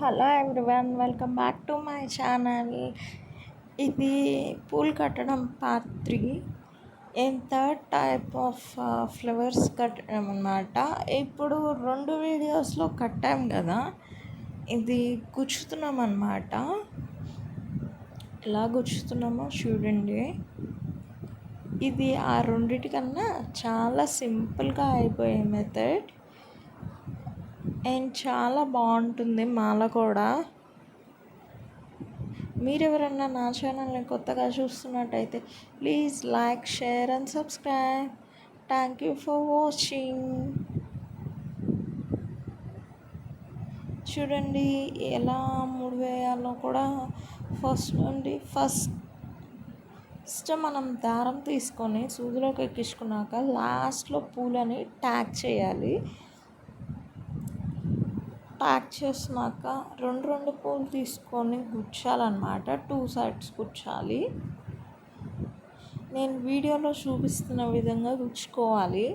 Hello everyone welcome back to my channel. ఇది పూలు కట్టడం పార్ట్ త్రీ. ఎంత టైప్ ఆఫ్ ఫ్లవర్స్ కట్టడం అనమాట ఇప్పుడు రెండు వీడియోస్లో కట్టాం కదా ఇది గుచ్చుతున్నాం అనమాట ఎలా గుచ్చుతున్నామో చూడండి. ఇది ఆ రెండిటికన్నా చాలా సింపుల్గా అయిపోయే మెథడ్ అండ్ చాలా బాగుంటుంది మాల కూడా. మీరు ఎవరన్నా నా ఛానల్ని కొత్తగా చూస్తున్నట్టయితే please like share and subscribe. Thank you for watching. చూడండి ఎలా మూడు వేయాలో కూడా ఫస్ట్ నుండి ఫస్ట్ ఫస్ట్ మనం దారం తీసుకొని సూదిలోకి ఎక్కించుకున్నాక లాస్ట్లో పూలని ట్యాగ్ చేయాలి. ప్యాక్ చేసినాక రెండు రెండు పూలు తీసుకొని గుచ్చాలన్నమాట. Two sides గుచ్చాలి. నేను వీడియోలో చూపిస్తున్న విధంగా గుచ్చుకోవాలి.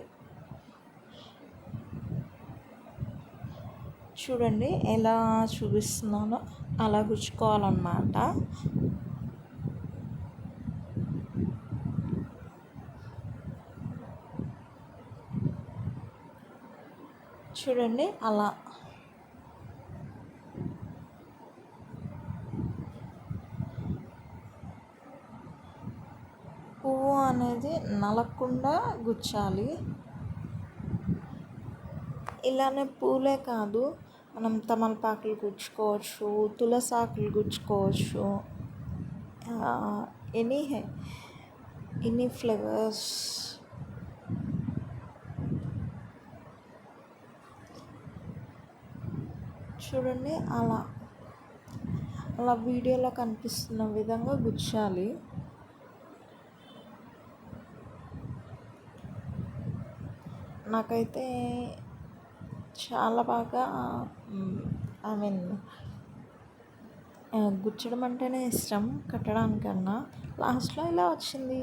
చూడండి ఎలా చూపిస్తున్నానో అలా గుచ్చుకోవాలన్నమాట. చూడండి అలా అనేది నలకుండా గుచ్చాలి. ఇలానే పూలే కాదు మనం తమలపాకులు గుచ్చుకోవచ్చు తులసాకులు గుచ్చుకోవచ్చు. Any any flavours. చూడండి అలా అలా వీడియోలో కనిపిస్తున్న విధంగా గుచ్చాలి. నాకైతే చాలా బాగా ఐ మీన్ గుచ్చడం అంటేనే ఇష్టం కట్టడానికన్నా. లాస్ట్లో ఇలా వచ్చింది?